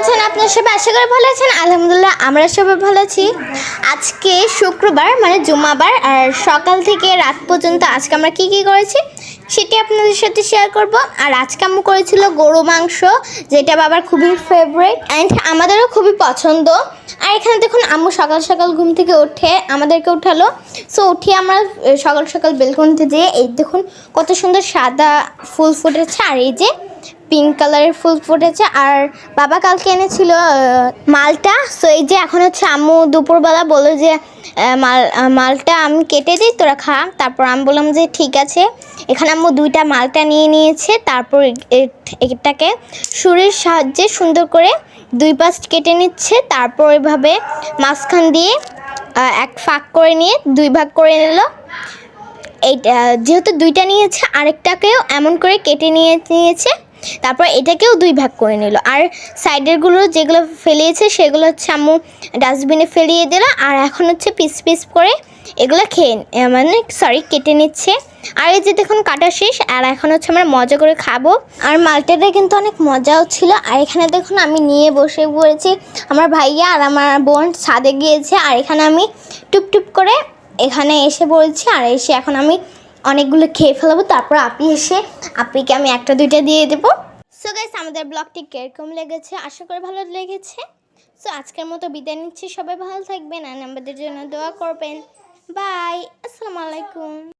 আছেন? আপনার সবাই আশা করি ভালো আছেন। আলহামদুলিল্লাহ, আমরা সবাই ভালো আছি। আজকে শুক্রবার মানে জুমাবার, আর সকাল থেকে রাত পর্যন্ত আজকে আমরা কি কি করেছি সেটি আপনাদের সাথে শেয়ার করব। আর আজকে আম্মু করেছিল গরু মাংস, যেটা বাবার খুবই ফেভারিট অ্যান্ড আমাদেরও খুবই পছন্দ। আর এখানে দেখুন, আম্মু সকাল সকাল ঘুম থেকে উঠে আমাদেরকে উঠালো। সো উঠিয়ে আমরা সকাল সকাল বেলকনিতে যেয়ে এই দেখুন, কত সুন্দর সাদা ফুল ফুটেছে। আর এই যে পিঙ্ক কালারের ফুল ফুটেছে। আর বাবা কালকে এনেছিল মালটা। সো এই যে এখন হচ্ছে আম্মু দুপুরবেলা বলল যে মাল মালটা আমি কেটে দিই, তোরা খা। তারপর আমি বললাম যে, ঠিক আছে। এখানে আম্মু দুইটা মালটা নিয়ে নিয়েছে। তারপর এটাকে সুরের সাহায্যে সুন্দর করে দুই পাশ কেটে নিচ্ছে। তারপর এভাবে মাঝখান দিয়ে এক ফাঁক করে নিয়ে দুই ভাগ করে নিল। এইটা, যেহেতু দুইটা নিয়েছে, আরেকটাকেও এমন করে কেটে নিয়ে, নিয়েছে। তারপর এটাকেও দুই ভাগ করে নিল। আর সাইডেরগুলো যেগুলো ফেলিয়েছে, সেগুলো হচ্ছে আম্মু ডাস্টবিনে ফেলিয়ে দিল আর এখন হচ্ছে পিস পিস করে এগুলো খেয়ে মানে সরি কেটে নিচ্ছে। আর এই যে দেখুন কাটা শেষ, আর এখন হচ্ছে আমরা মজা করে খাব। আর মালটাটা কিন্তু অনেক মজাও ছিল। আর এখানে দেখুন আমি নিয়ে বসে পড়েছি। আমার ভাইয়া আর আমার বোন ছাদে গিয়েছে। আর এখানে আমি টুপ টুপ করে এখানে এসে বলছি আর এসে এখন আমি অনেকগুলো খেয়ে ফেলাবো, তারপর আপনি এসে আপনিকে আমি একটা, দুইটা দিয়ে দেবো। সো গাইস আমাদের ব্লগটি কীরকম লেগেছে? আশা করি ভালো লেগেছে। সো আজকের মতো বিদায় নিচ্ছি। সবাই ভালো থাকবেন আর আমাদের জন্য দোয়া করবেন। বাই আসসালামু আলাইকুম।